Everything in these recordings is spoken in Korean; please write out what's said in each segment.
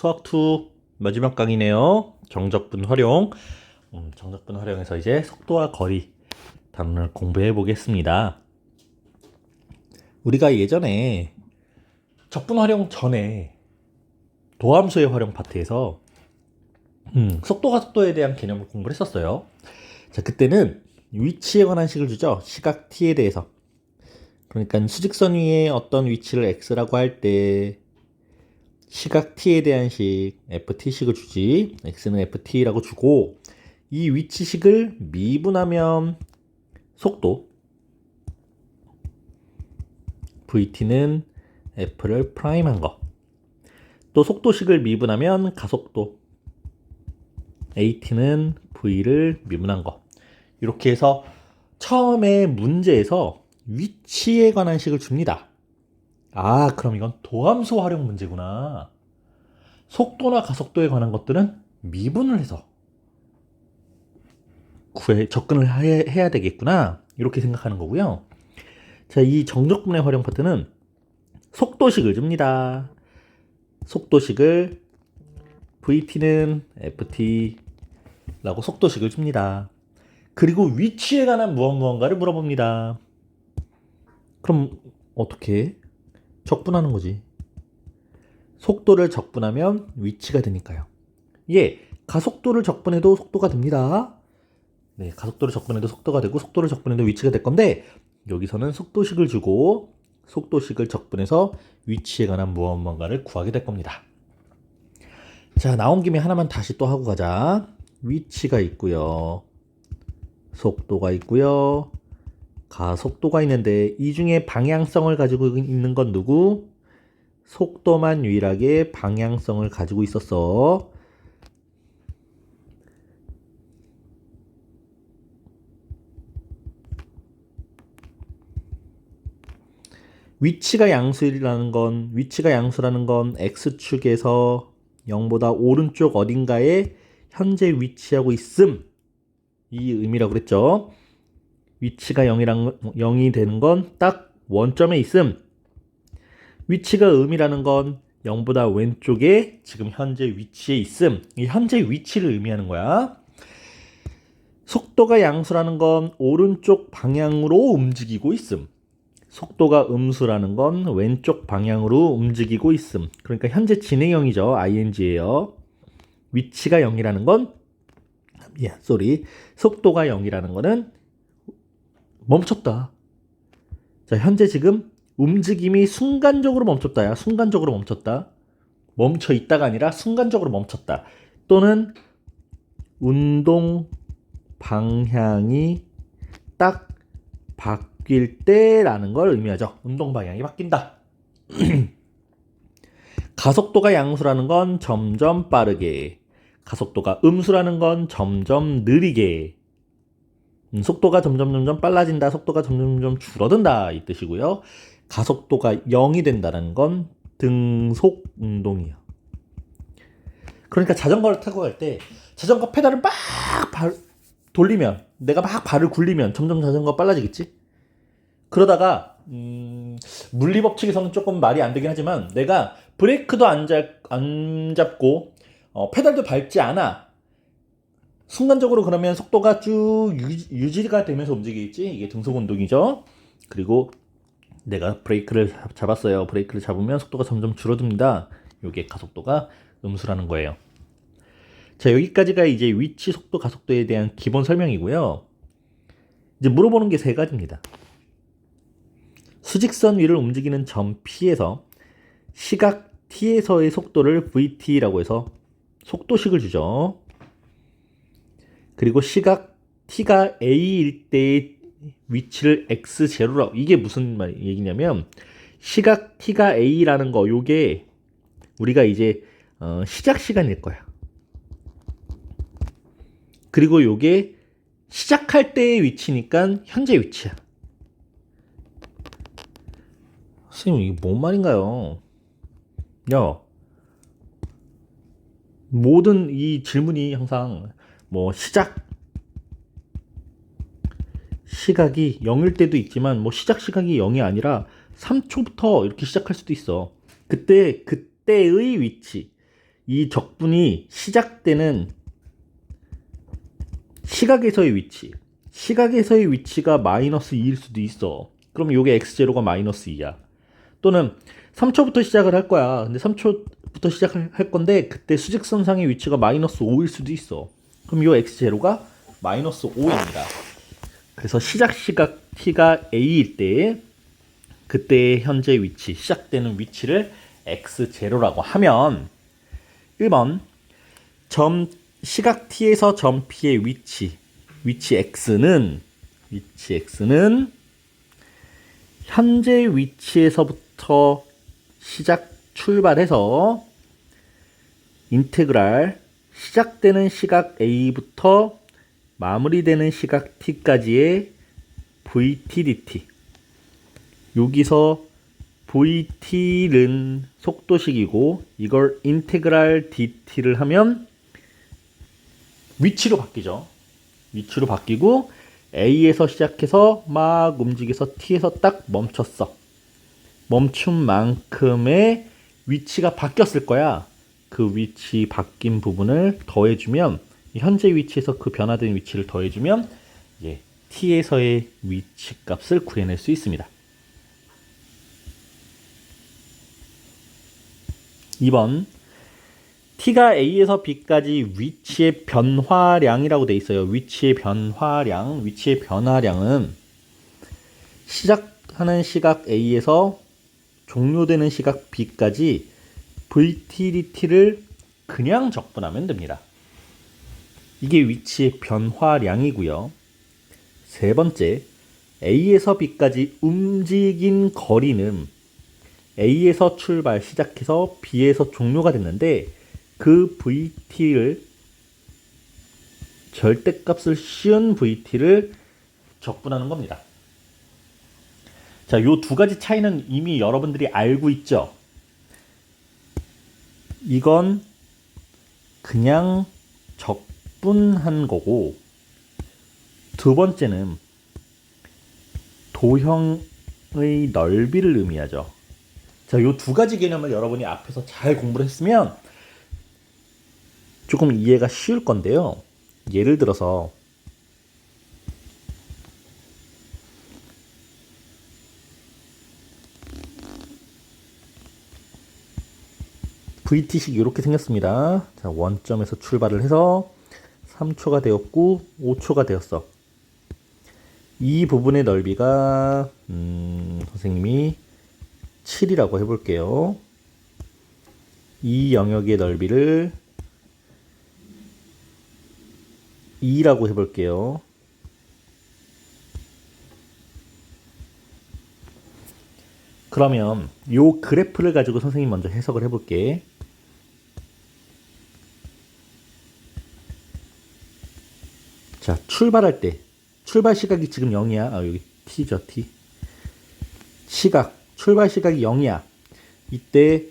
수학 2 마지막 강의네요. 정적분 활용. 음, 정적분 활용해서 이제 속도와 거리 단원을 공부해 보겠습니다. 우리가 예전에 적분 활용 전에 도함수의 활용 파트에서 음, 속도가 속도에 대한 개념을 공부를 했었어요. 자, 그때는 위치에 관한 식을 주죠. 시각 t에 대해서. 그러니까 수직선 위에 어떤 위치를 x라고 할 때 시각 t에 대한 식 ft식을 주지. x는 ft라고 주고 이 위치식을 미분하면 속도 vt는 f를 프라임한 거. 또 속도식을 미분하면 가속도 at는 v를 미분한 거. 이렇게 해서 처음에 문제에서 위치에 관한 식을 줍니다. 아, 그럼 이건 도함수 활용 문제구나. 속도나 가속도에 관한 것들은 미분을 해서 구해 접근을 해, 해야 되겠구나. 이렇게 생각하는 거고요. 자, 이 정적분의 활용 파트는 속도식을 줍니다. 속도식을 vt는 ft라고 속도식을 줍니다. 그리고 위치에 관한 무엇 무언가를 물어봅니다. 그럼 어떻게 적분하는 거지? 속도를 적분하면 위치가 되니까요. 예, 가속도를 적분해도 속도가 됩니다. 네, 가속도를 적분해도 속도가 되고 속도를 적분해도 위치가 될 건데 여기서는 속도식을 주고 속도식을 적분해서 위치에 관한 무언가를 구하게 될 겁니다. 자, 나온 김에 하나만 다시 또 하고 가자. 위치가 있고요. 속도가 있고요. 가속도가 있는데 이 중에 방향성을 가지고 있는 건 누구? 속도만 유일하게 방향성을 가지고 있었어. 위치가 양수라는 건 위치가 양수라는 건 x축에서 0보다 오른쪽 어딘가에 현재 위치하고 있음 이 의미라고 그랬죠. 위치가 0이랑 0이 되는 건 딱 원점에 있음. 위치가 음이라는 건 0보다 왼쪽에 지금 현재 위치에 있음. 이 현재 위치를 의미하는 거야. 속도가 양수라는 건 오른쪽 방향으로 움직이고 있음. 속도가 음수라는 건 왼쪽 방향으로 움직이고 있음. 그러니까 현재 진행형이죠. ing예요. 위치가 0이라는 건 야, 쏘리. 속도가 0이라는 거는 멈췄다. 자, 현재 지금 움직임이 순간적으로 멈췄다야. 순간적으로 멈췄다. 멈춰 있다가 아니라 순간적으로 멈췄다. 또는 운동 방향이 딱 바뀔 때라는 걸 의미하죠. 운동 방향이 바뀐다. 가속도가 양수라는 건 점점 빠르게, 가속도가 음수라는 건 점점 느리게, 음, 속도가 점점 점점 빨라진다, 속도가 점점 점 점 줄어든다 이 뜻이고요. 가속도가 0이 된다는 건 등속 운동이요. 그러니까 자전거를 타고 갈 때 자전거 페달을 막 발, 돌리면 내가 막 발을 굴리면 점점 자전거 빨라지겠지? 그러다가 음, 물리 법칙에서는 조금 말이 안 되긴 하지만 내가 브레이크도 안, 잡, 안 잡고 어, 페달도 밟지 않아 순간적으로 그러면 속도가 쭉 유지, 가 되면서 움직이겠지? 이게 등속 운동이죠. 그리고 내가 브레이크를 잡았어요. 브레이크를 잡으면 속도가 점점 줄어듭니다. 이게 가속도가 음수라는 거예요. 자 여기까지가 이제 위치 속도 가속도에 대한 기본 설명이고요. 이제 물어보는 게 세 가지입니다. 수직선 위를 움직이는 점 P에서 시각 T에서의 속도를 VT라고 해서 속도식을 주죠. 그리고 시각 T가 A일 때의 위치를 X0라고 이게 무슨 말 얘기냐면 시각 T가 A라는 거 요게 우리가 이제 어, 시작 시간일 거야. 그리고 요게 시작할 때의 위치니까 현재 위치야. 선생님 이게 뭔 말인가요? 야 모든 이 질문이 항상 뭐 시작 시각이 0일 때도 있지만 뭐 시작 시각이 0이 아니라 3초부터 이렇게 시작할 수도 있어. 그때 그때의 위치 이 적분이 시작되는 시각에서의 위치. 시각에서의 위치가 마이너스 2일 수도 있어. 그럼 요게 x0가 마이너스 2야. 또는 3초부터 시작을 할 거야. 근데 3초부터 시작할 할 건데 그때 수직선상의 위치가 마이너스 5일 수도 있어. 그럼 요 x0가 마이너스 5입니다. 그래서 시작 시각 t가 a일 때 그때의 현재 위치, 시작되는 위치를 x0라고 하면 1번 점 시각 t에서 점 p의 위치, 위치 x는 위치 x는 현재 위치에서부터 시작 출발해서 인테그랄 시작되는 시각 a부터 마무리되는 시각 t까지의 vt dt 여기서 vt는 속도식이고 이걸 인테그랄 dt를 하면 위치로 바뀌죠. 위치로 바뀌고 a에서 시작해서 막 움직여서 t에서 딱 멈췄어. 멈춘 만큼의 위치가 바뀌었을 거야. 그 위치 바뀐 부분을 더해주면 현재 위치에서 그 변화된 위치를 더해주면 예, t에서의 위치 값을 구해낼 수 있습니다. 2번 t가 a에서 b까지 위치의 변화량이라고 돼 있어요. 위치의 변화량, 위치의 변화량은 시작하는 시각 a에서 종료되는 시각 b까지 vtdt를 그냥 적분하면 됩니다. 이게 위치의 변화량이고요. 세 번째, a에서 b까지 움직인 거리는 a에서 출발 시작해서 b에서 종료가 됐는데 그 vt를 절대값을 씌운 vt를 적분하는 겁니다. 자, 요 두 가지 차이는 이미 여러분들이 알고 있죠? 이건 그냥 적분한 거고 두 번째는 도형의 넓이를 의미하죠. 자, 요 두 가지 개념을 여러분이 앞에서 잘 공부를 했으면 조금 이해가 쉬울 건데요. 예를 들어서 VT식 이렇게 생겼습니다. 자, 원점에서 출발을 해서 3초가 되었고 5초가 되었어. 이 부분의 넓이가 음, 선생님이 7이라고 해볼게요. 이 영역의 넓이를 2라고 해볼게요. 그러면 요 그래프를 가지고 선생님 먼저 해석을 해볼게. 자, 출발할 때 출발 시각이 지금 0이야. 아, 여기 t죠, t. 시각, 출발 시각이 0이야. 이때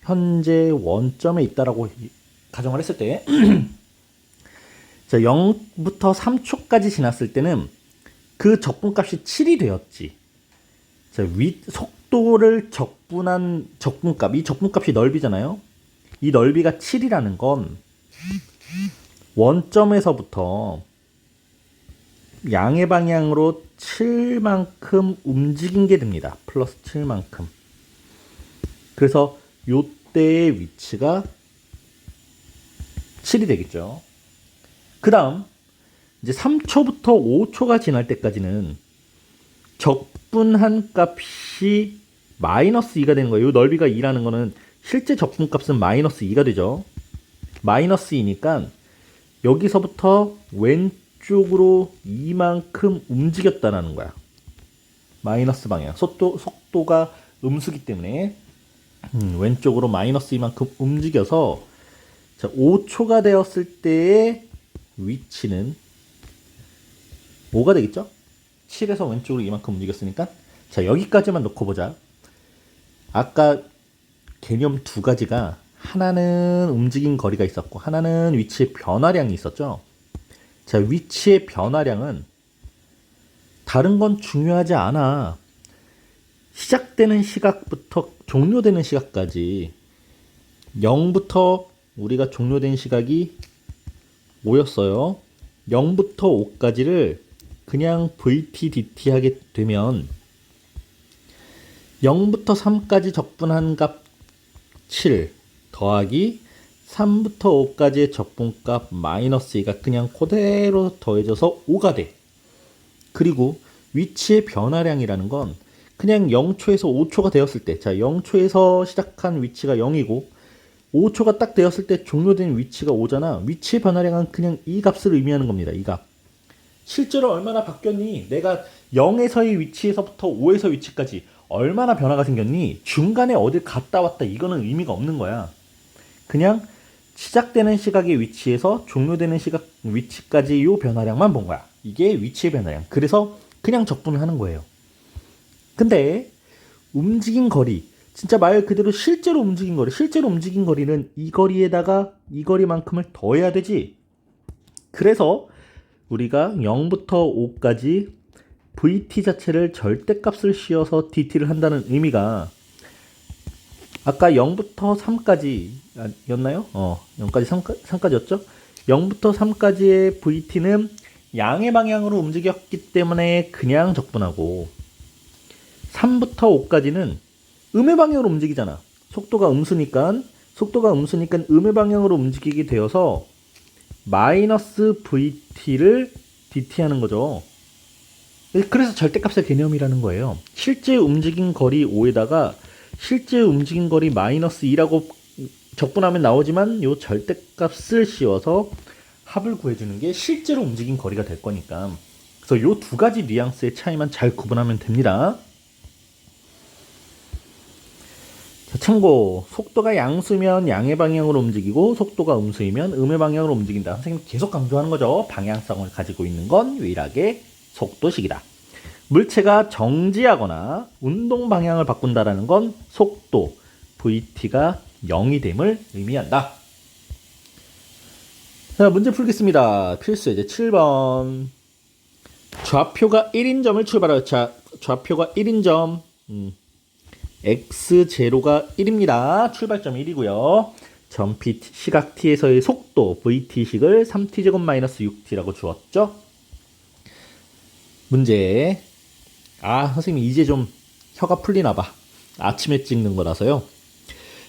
현재 원점에 있다라고 가정을 했을 때 자, 0부터 3초까지 지났을 때는 그 적분값이 7이 되었지. 자, 위, 속도를 적분한 적분값, 이 적분값이 넓이잖아요. 이 넓이가 7이라는 건 원점에서부터 양의 방향으로 7만큼 움직인 게 됩니다. 플러스 7만큼. 그래서 요때의 위치가 7이 되겠죠. 그 다음, 이제 3초부터 5초가 지날 때까지는 적분한 값이 마이너스 2가 되는 거예요. 이 넓이가 2라는 거는 실제 적분값은 마이너스 2가 되죠. 마이너스 2니까 여기서부터 왼쪽 으로 이만큼 움직였다라는 거야. 마이너스 방향. 속도, 속도가 음수기 때문에 음, 왼쪽으로 마이너스 이만큼 움직여서 자, 5초가 되었을 때의 위치는 5가 되겠죠? 7에서 왼쪽으로 이만큼 움직였으니까 자 여기까지만 놓고 보자 아까 개념 두 가지가 하나는 움직인 거리가 있었고 하나는 위치의 변화량이 있었죠 자 위치의 변화량은 다른 건 중요하지 않아 시작되는 시각부터 종료되는 시각까지 0부터 우리가 종료된 시각이 5였어요. 0부터 5까지를 그냥 VT, DT 하게 되면 0부터 3까지 적분한 값 7 더하기 3부터 5까지의 적분값 마이너스 2가 그냥 그대로 더해져서 5가 돼. 그리고 위치의 변화량이라는 건 그냥 0초에서 5초가 되었을 때, 자, 0초에서 시작한 위치가 0이고, 5초가 딱 되었을 때 종료된 위치가 5잖아. 위치의 변화량은 그냥 이 값을 의미하는 겁니다. 이 값. 실제로 얼마나 바뀌었니? 내가 0에서의 위치에서부터 5에서 위치까지 얼마나 변화가 생겼니? 중간에 어딜 갔다 왔다 이거는 의미가 없는 거야. 그냥 시작되는 시각의 위치에서 종료되는 시각 위치까지 요 변화량만 본 거야. 이게 위치의 변화량. 그래서 그냥 적분을 하는 거예요. 근데 움직인 거리, 진짜 말 그대로 실제로 움직인 거리, 실제로 움직인 거리는 이 거리에다가 이 거리만큼을 더해야 되지. 그래서 우리가 0부터 5까지 VT 자체를 절대값을 씌워서 DT를 한다는 의미가 아까 0부터 3까지 였나요? 어, 0까지 3까, 3까지였죠? 0부터 3까지의 VT는 양의 방향으로 움직였기 때문에 그냥 적분하고 3부터 5까지는 음의 방향으로 움직이잖아. 속도가 음수니까 속도가 음수니까 음의 방향으로 움직이게 되어서 마이너스 VT를 DT 하는 거죠. 그래서 절대값의 개념이라는 거예요. 실제 움직인 거리 5에다가 실제 움직인 거리 마이너스 2라고 적분하면 나오지만 요 절대값을 씌워서 합을 구해주는 게 실제로 움직인 거리가 될 거니까 그래서 요 두 가지 뉘앙스의 차이만 잘 구분하면 됩니다. 자, 참고 속도가 양수면 양의 방향으로 움직이고 속도가 음수이면 음의 방향으로 움직인다. 선생님 계속 강조하는 거죠. 방향성을 가지고 있는 건 유일하게 속도식이다. 물체가 정지하거나 운동 방향을 바꾼다라는 건 속도 VT가 0이 됨을 의미한다. 자, 문제 풀겠습니다. 필수 이제 7번. 좌표가 1인 점을 출발하여 자, 좌표가 1인 점. 음. x0가 1입니다. 출발점 1이고요. 점 p 시각 t에서의 속도 vt식을 3t제곱 마이너스 6t라고 주었죠. 문제. 아, 선생님 이제 좀 혀가 풀리나 봐. 아침에 찍는 거라서요.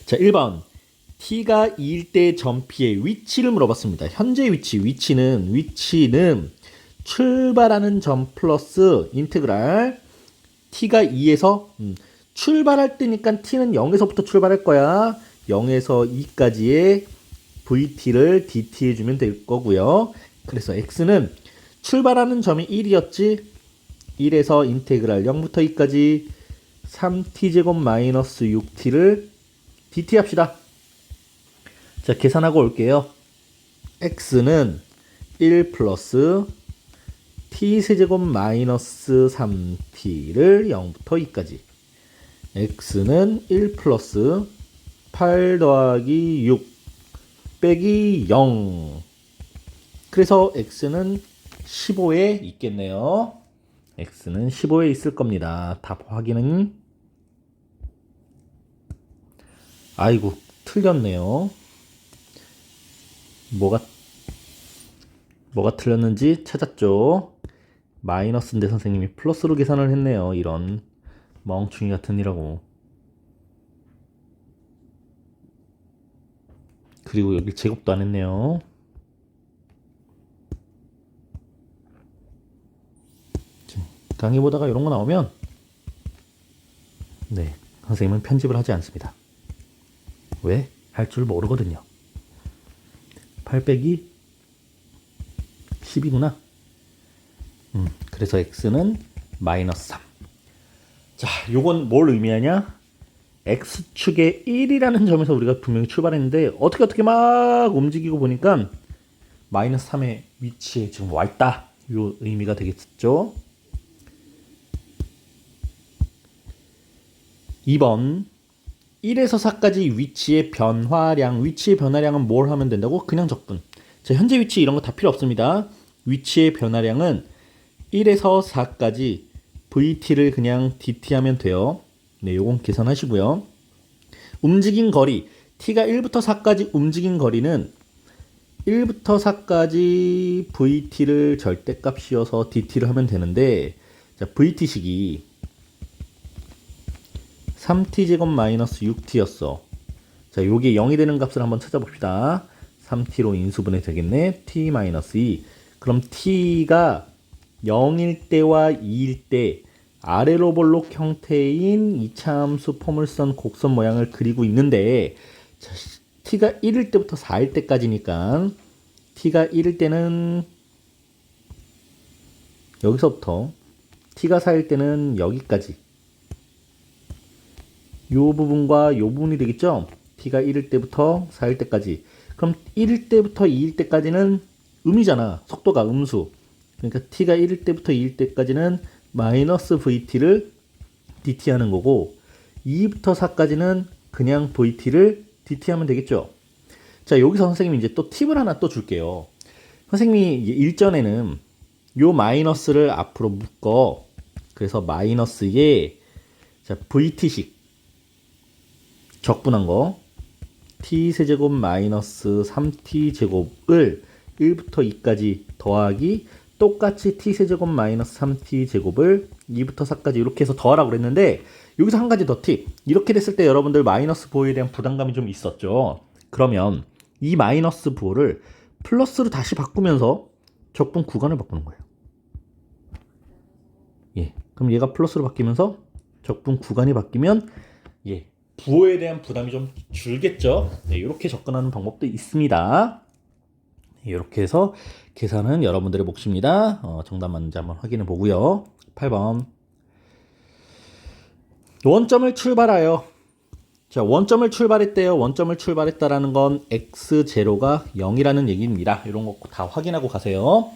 자, 1번. t가 2일 때점 p의 위치를 물어봤습니다. 현재 위치, 위치는 위치는 출발하는 점 플러스 인테그랄 t가 2에서 음, 출발할 때니까 t는 0에서부터 출발할 거야. 0에서 2까지의 vt를 dt 해주면 될 거고요. 그래서 x는 출발하는 점이 1이었지. 1에서 인테그랄 0부터 2까지 3t제곱 마이너스 6t를 dt 합시다. 자, 계산하고 올게요. x는 1 플러스 t세제곱 마이너스 3t를 0부터 2까지 x는 1 플러스 8 더하기 6 빼기 0 그래서 x는 15에 있겠네요 x는 15에 있을 겁니다. 답 확인은? 아이고 틀렸네요. 뭐가 뭐가 틀렸는지 찾았죠? 마이너스인데 선생님이 플러스로 계산을 했네요. 이런 멍충이 같은 이라고. 그리고 여기 제곱도 안 했네요. 강의 보다가 이런 거 나오면 네 선생님은 편집을 하지 않습니다. 왜? 할 줄 모르거든요. 8 빼기 10이구나. 음, 그래서 x는 마이너스 3. 자, 요건 뭘 의미하냐? X축의 1이라는 점에서 우리가 분명히 출발했는데 어떻게 어떻게 막 움직이고 보니까 마이너스 3의 위치에 지금 와 있다. 요 의미가 되겠죠. 2번 1에서 4까지 위치의 변화량, 위치의 변화량은 뭘 하면 된다고? 그냥 적분. 자, 현재 위치 이런 거 다 필요 없습니다. 위치의 변화량은 1에서 4까지 VT를 그냥 DT 하면 돼요. 네, 요건 계산하시고요. 움직인 거리. t가 1부터 4까지 움직인 거리는 1부터 4까지 vt를 절대값 씌워서 dt를 하면 되는데 자, vt식이 3t제곱 마이너스 6t였어. 자, 요게 0이 되는 값을 한번 찾아봅시다. 3t로 인수분해 되겠네. t 마이너스 2. 그럼 t가 0일 때와 2일 때 아래로 볼록 형태인 이차함수 포물선 곡선 모양을 그리고 있는데 자, t가 1일 때부터 4일 때까지니까 t가 1일 때는 여기서부터 t가 4일 때는 여기까지 요 부분과 요 부분이 되겠죠? t가 1일 때부터 4일 때까지 그럼 1일 때부터 2일 때까지는 음이잖아 속도가 음수 그러니까 t가 1일 때부터 2일 때까지는 마이너스 vt를 dt 하는 거고 2부터 4까지는 그냥 vt를 dt 하면 되겠죠. 자, 여기서 선생님이 이제 또 팁을 하나 또 줄게요. 선생님이 일전에는 요 마이너스를 앞으로 묶어 그래서 마이너스에 자, vt식 적분한 거 t 세제곱 마이너스 3t 제곱을 1부터 2까지 더하기 똑같이 t 세제곱 마이너스 3t 제곱을 2부터 4까지 이렇게 해서 더하라고 그랬는데 여기서 한 가지 더 팁. 이렇게 됐을 때 여러분들 마이너스 부호에 대한 부담감이 좀 있었죠. 그러면 이 마이너스 부호를 플러스로 다시 바꾸면서 적분 구간을 바꾸는 거예요. 예. 그럼 얘가 플러스로 바뀌면서 적분 구간이 바뀌면 예. 부호에 대한 부담이 좀 줄겠죠. 네, 이렇게 접근하는 방법도 있습니다. 이렇게 해서 계산은 여러분들의 몫입니다. 어, 정답 맞는지 한번 확인해 보고요. 8번. 원점을 출발하여 자, 원점을 출발했대요. 원점을 출발했다라는 건 x0가 0이라는 얘기입니다. 이런 거 다 확인하고 가세요.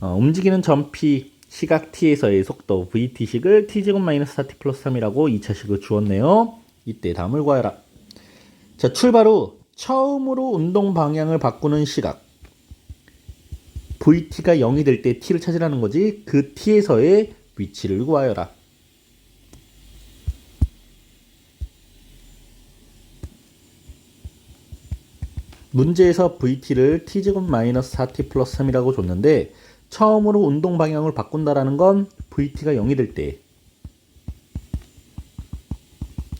어, 움직이는 점 p 시각 t에서의 속도 vt식을 t제곱 마이너스 4t 플러스 3이라고 2차식을 주었네요. 이때 다음을 구하여라. 자, 출발 후 처음으로 운동 방향을 바꾸는 시각 vt가 0이 될 때 t를 찾으라는 거지 그 t에서의 위치를 구하여라. 문제에서 vt를 t제곱 마이너스 4t 플러스 3이라고 줬는데 처음으로 운동 방향을 바꾼다라는 건 vt가 0이 될 때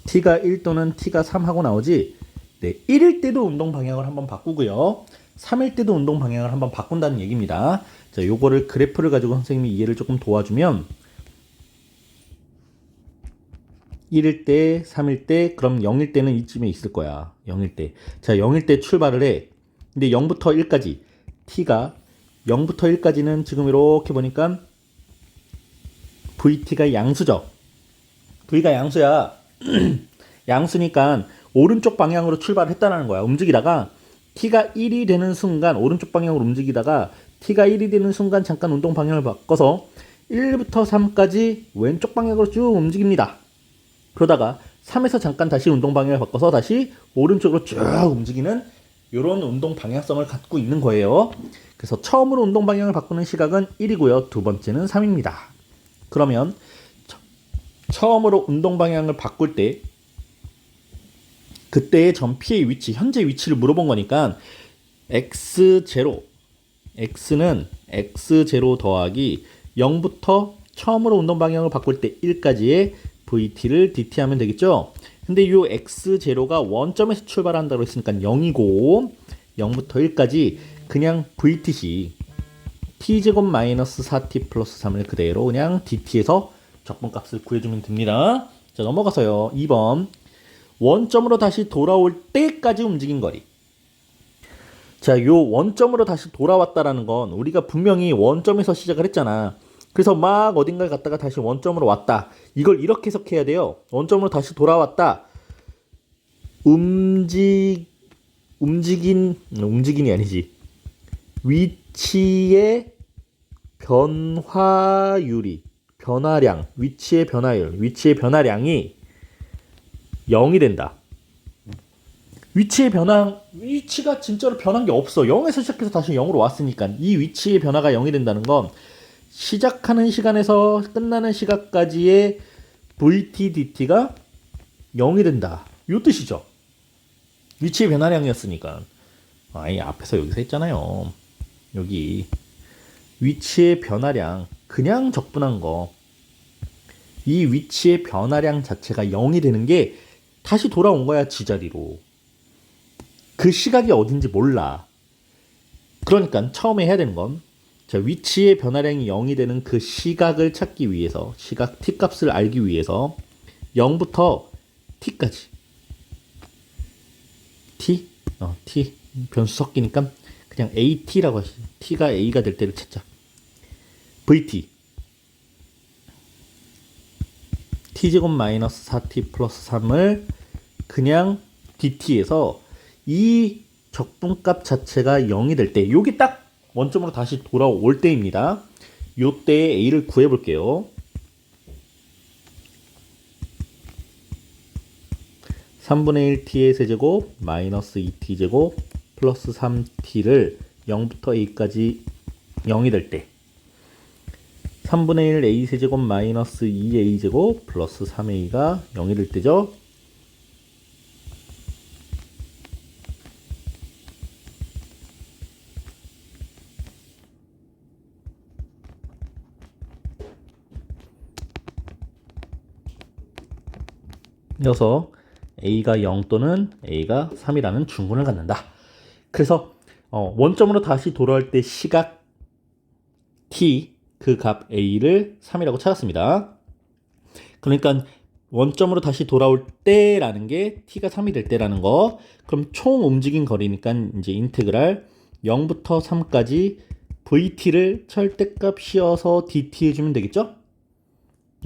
t가 1 또는 t가 3 하고 나오지 네, 1일 때도 운동 방향을 한번 바꾸고요. 3일 때도 운동 방향을 한번 바꾼다는 얘기입니다. 자, 요거를 그래프를 가지고 선생님이 이해를 조금 도와주면 1일 때, 3일 때, 그럼 0일 때는 이쯤에 있을 거야. 0일 때. 자, 0일 때 출발을 해. 근데 0부터 1까지 t가 0부터 1까지는 지금 이렇게 보니까 vt가 양수죠. v가 양수야. 양수니까 오른쪽 방향으로 출발했다는 거야. 움직이다가 t가 1이 되는 순간 오른쪽 방향으로 움직이다가 t가 1이 되는 순간 잠깐 운동 방향을 바꿔서 1부터 3까지 왼쪽 방향으로 쭉 움직입니다. 그러다가 3에서 잠깐 다시 운동 방향을 바꿔서 다시 오른쪽으로 쭉 움직이는 이런 운동 방향성을 갖고 있는 거예요. 그래서 처음으로 운동 방향을 바꾸는 시각은 1이고요. 두 번째는 3입니다. 그러면 처음으로 운동 방향을 바꿀 때 그때의 전 P의 위치, 현재 위치를 물어본 거니까 x0 x는 x0 더하기 0부터 처음으로 운동 방향을 바꿀 때 1까지의 vt를 dt 하면 되겠죠. 근데 이 x0가 원점에서 출발한다고 했으니까 0이고 0부터 1까지 그냥 vt시 t제곱 마이너스 4t 플러스 3을 그대로 그냥 dt에서 적분값을 구해주면 됩니다. 자 넘어가서요. 2번 원점으로 다시 돌아올 때까지 움직인 거리. 자, 요 원점으로 다시 돌아왔다라는 건 우리가 분명히 원점에서 시작을 했잖아. 그래서 막 어딘가에 갔다가 다시 원점으로 왔다. 이걸 이렇게 해석해야 돼요. 원점으로 다시 돌아왔다. 움직 움직인 움직인이 아니지. 위치의 변화율이 변화량, 위치의 변화율, 위치의 변화량이 0이 된다. 위치의 변화, 위치가 진짜로 변한 게 없어. 0에서 시작해서 다시 0으로 왔으니까 이 위치의 변화가 0이 된다는 건 시작하는 시간에서 끝나는 시각까지의 VT, DT가 0이 된다. 이 뜻이죠. 위치의 변화량이었으니까. 아예 앞에서 여기서 했잖아요. 여기 위치의 변화량 그냥 적분한 거. 이 위치의 변화량 자체가 0이 되는 게 다시 돌아온 거야 지자리로. 그 시각이 어딘지 몰라. 그러니까 처음에 해야 되는 건 자, 위치의 변화량이 0이 되는 그 시각을 찾기 위해서 시각 t 값을 알기 위해서 0부터 t까지 t 어, t 변수 섞이니까 그냥 at라고 하시죠. t가 a가 될 때를 찾자. Vt t제곱 마이너스 4t 플러스 3을 그냥 dt에서 이 적분값 자체가 0이 될 때, 요게 딱 원점으로 다시 돌아올 때입니다. 요때 a를 구해 볼게요. 3분의 1t의 세제곱 마이너스 2t제곱 플러스 3t를 0부터 a까지 0이 될 때 3분의 1 a 세제곱 마이너스 2a제곱 플러스 3a가 0이 될 때죠. 이어서 a가 0 또는 a가 3이라는 중근을 갖는다. 그래서 어, 원점으로 다시 돌아올 때 시각 t 그 값 a를 3이라고 찾았습니다. 그러니까 원점으로 다시 돌아올 때라는 게 t가 3이 될 때라는 거. 그럼 총 움직인 거리니까 이제 인테그랄 0부터 3까지 vt를 절대값 씌워서 dt 해주면 되겠죠?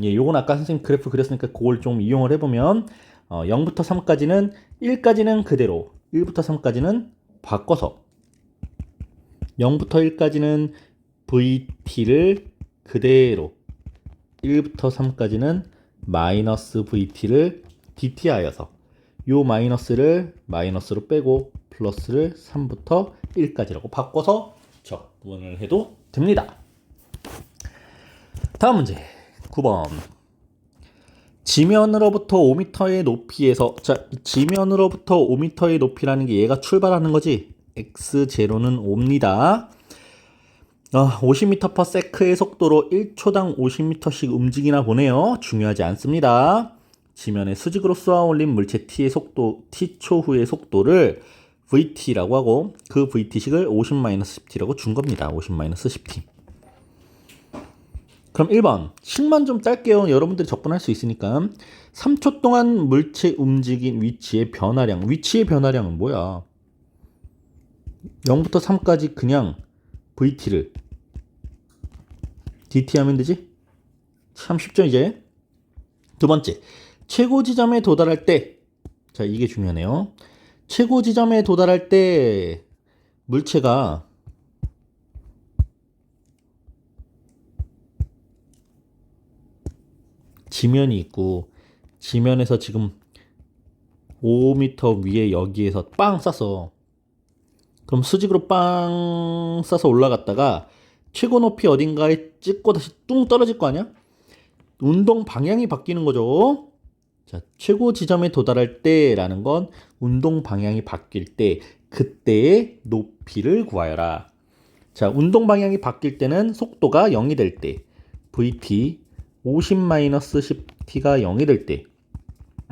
예, 요건 아까 선생님 그래프 그렸으니까 그걸 좀 이용을 해보면 어, 0부터 3까지는 1까지는 그대로 1부터 3까지는 바꿔서 0부터 1까지는 vt를 그대로 1부터 3까지는 마이너스 vt를 dt 하여서 요 마이너스를 마이너스로 빼고 플러스를 3부터 1까지라고 바꿔서 적분을 해도 됩니다. 다음 문제 9번 지면으로부터 5m의 높이에서 자 지면으로부터 5m의 높이라는 게 얘가 출발하는 거지 x0는 5입니다. 어, 50m/s의 속도로 1초당 50m씩 움직이나 보네요. 중요하지 않습니다. 지면에 수직으로 쏘아 올린 물체 t의 속도 t초 후의 속도를 vt라고 하고 그 vt식을 50-10t라고 준 겁니다. 50-10t. 그럼 1번 식만 좀 짧게요. 여러분들이 적분할 수 있으니까 3초 동안 물체 움직인 위치의 변화량 위치의 변화량은 뭐야? 0부터 3까지 그냥 vt를 dt 하면 되지? 참 쉽죠 이제 두 번째 최고 지점에 도달할 때 자 이게 중요하네요 최고 지점에 도달할 때 물체가 지면이 있고 지면에서 지금 5m 위에 여기에서 빵 쌌어. 그럼 수직으로 빵 싸서 올라갔다가 최고 높이 어딘가에 찍고 다시 뚱 떨어질 거 아니야? 운동 방향이 바뀌는 거죠. 자, 최고 지점에 도달할 때라는 건 운동 방향이 바뀔 때 그때의 높이를 구하여라. 자, 운동 방향이 바뀔 때는 속도가 0이 될 때 vt 50-10t가 0이 될 때.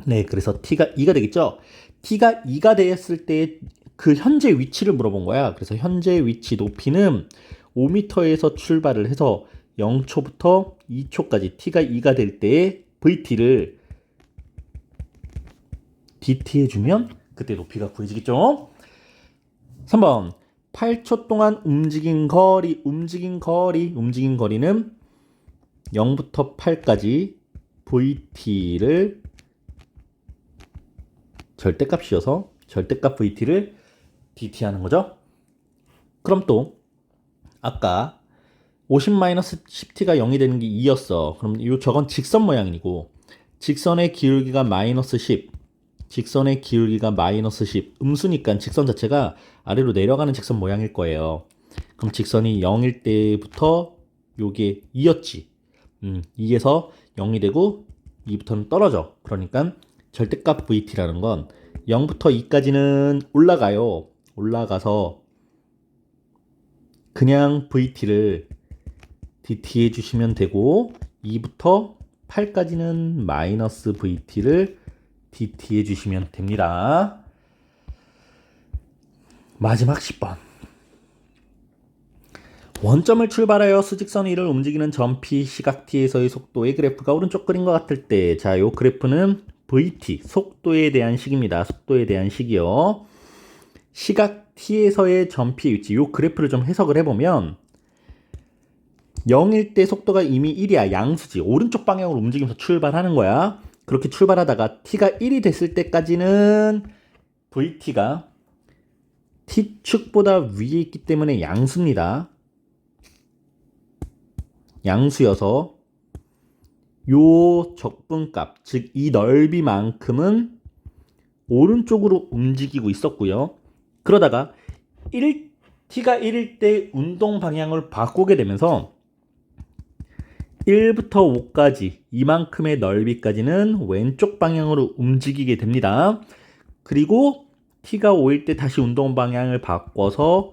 네, 그래서 t가 2가 되겠죠? t가 2가 되었을 때 그 현재 위치를 물어본 거야. 그래서 현재 위치 높이는 5m에서 출발을 해서 0초부터 2초까지 t가 2가 될 때의 vt를 dt 해주면 그때 높이가 구해지겠죠? 3번 8초 동안 움직인 거리, 움직인 거리, 움직인 거리는 0부터 8까지 vt를 절대값 씌워서 절대값 vt를 dt 하는 거죠. 그럼 또 아까 50-10t가 0이 되는 게 2였어. 그럼 이 저건 직선 모양이고 직선의 기울기가 마이너스 10 직선의 기울기가 마이너스 10 음수니까 직선 자체가 아래로 내려가는 직선 모양일 거예요. 그럼 직선이 0일 때부터 요게 2였지. 음, 2에서 0이 되고 2부터는 떨어져. 그러니까 절대값 vt라는 건 0부터 2까지는 올라가요. 올라가서 그냥 VT를 DT 해주시면 되고 2부터 8까지는 마이너스 VT를 DT 해주시면 됩니다. 마지막 10번. 원점을 출발하여 수직선 위를 움직이는 점 P 시각 T에서의 속도의 그래프가 오른쪽 그린 것 같을 때, 자, 요 그래프는 VT, 속도에 대한 식입니다. 속도에 대한 식이요. 시각 T에서의 점 P 위치, 요 그래프를 좀 해석을 해보면, 0일 때 속도가 이미 1이야. 양수지. 오른쪽 방향으로 움직이면서 출발하는 거야. 그렇게 출발하다가 t가 1이 됐을 때까지는 vt가 t축보다 위에 있기 때문에 양수입니다. 양수여서 요 적분값, 즉 이 넓이만큼은 오른쪽으로 움직이고 있었고요. 그러다가 1, t가 1일 때 운동 방향을 바꾸게 되면서 1부터 5까지 이만큼의 넓이까지는 왼쪽 방향으로 움직이게 됩니다. 그리고 t가 5일 때 다시 운동 방향을 바꿔서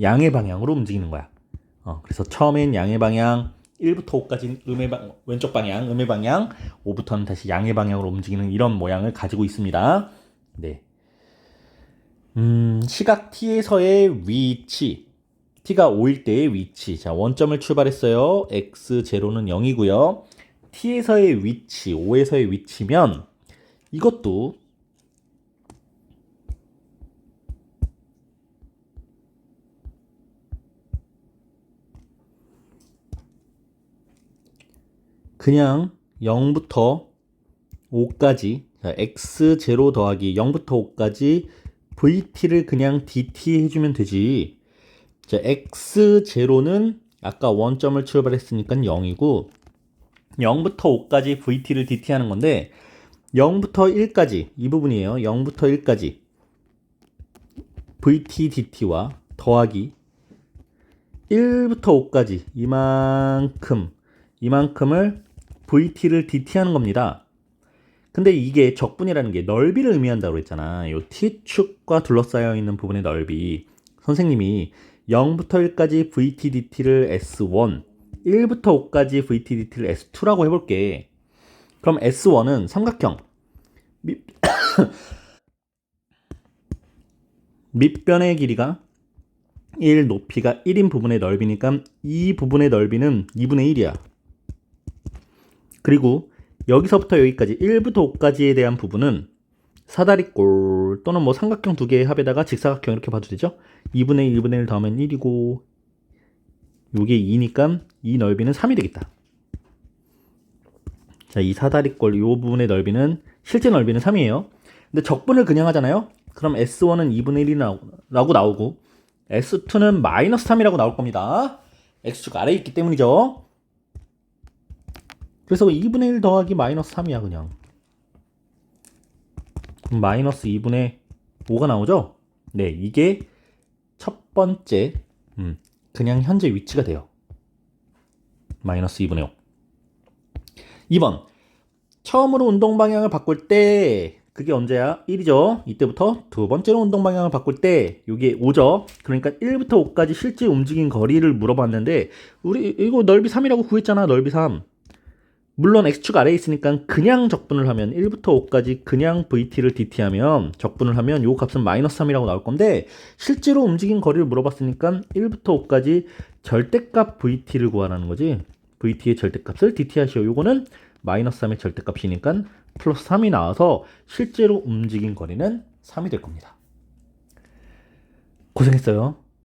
양의 방향으로 움직이는 거야. 어, 그래서 처음엔 양의 방향, 1부터 5까지 음의 방, 왼쪽 방향, 음의 방향, 5부터는 다시 양의 방향으로 움직이는 이런 모양을 가지고 있습니다. 네. 음, 시각 t에서의 위치. t가 5일 때의 위치. 자, 원점을 출발했어요. x0는 0이고요. t에서의 위치, 5에서의 위치면 이것도 그냥 0부터 5까지 자, x0 더하기 0부터 5까지 vt를 그냥 dt 해주면 되지. 자, x0는 아까 원점을 출발했으니까 0이고 0부터 5까지 vt를 dt 하는 건데 0부터 1까지 이 부분이에요. 0부터 1까지 vt dt와 더하기 1부터 5까지 이만큼 이만큼을 vt를 dt 하는 겁니다. 근데 이게 적분이라는 게 넓이를 의미한다고 그랬잖아. 요 t축과 둘러싸여 있는 부분의 넓이. 선생님이 0부터 1까지 VT DT를 S1, 1부터 5까지 VT DT를 S2라고 해볼게. 그럼 S1은 삼각형. 밑, 밑변의 길이가 1, 높이가 1인 부분의 넓이니까 이 부분의 넓이는 2분의 1이야. 그리고 여기서부터 여기까지 1부터 5까지에 대한 부분은 사다리꼴 또는 뭐 삼각형 두 개의 합에다가 직사각형 이렇게 봐도 되죠? 2분의 1, 1분의 1 더하면 1이고 요게 2니까 이 넓이는 3이 되겠다. 자, 이 사다리꼴 요 부분의 넓이는 실제 넓이는 3이에요. 근데 적분을 그냥 하잖아요. 그럼 S1은 2분의 1이라고 나오고 S2는 마이너스 3이라고 나올 겁니다. X축 아래에 있기 때문이죠. 그래서 2분의 1 더하기 마이너스 3이야 그냥. 마이너스 2분의 5가 나오죠? 네, 이게 첫 번째 음, 그냥 현재 위치가 돼요. 마이너스 2분의 5. 2번 처음으로 운동 방향을 바꿀 때 그게 언제야? 1이죠. 이때부터 두 번째로 운동 방향을 바꿀 때 이게 5죠. 그러니까 1부터 5까지 실제 움직인 거리를 물어봤는데 우리 이거 넓이 3이라고 구했잖아. 넓이 3. 물론 x축 아래에 있으니까 그냥 적분을 하면 1부터 5까지 그냥 vt를 dt하면 적분을 하면 요 값은 마이너스 3이라고 나올 건데 실제로 움직인 거리를 물어봤으니까 1부터 5까지 절대값 vt를 구하라는 거지. Vt의 절대값을 dt 하시오. 요거는 마이너스 3의 절대값이니까 플러스 3이 나와서 실제로 움직인 거리는 3이 될 겁니다. 고생했어요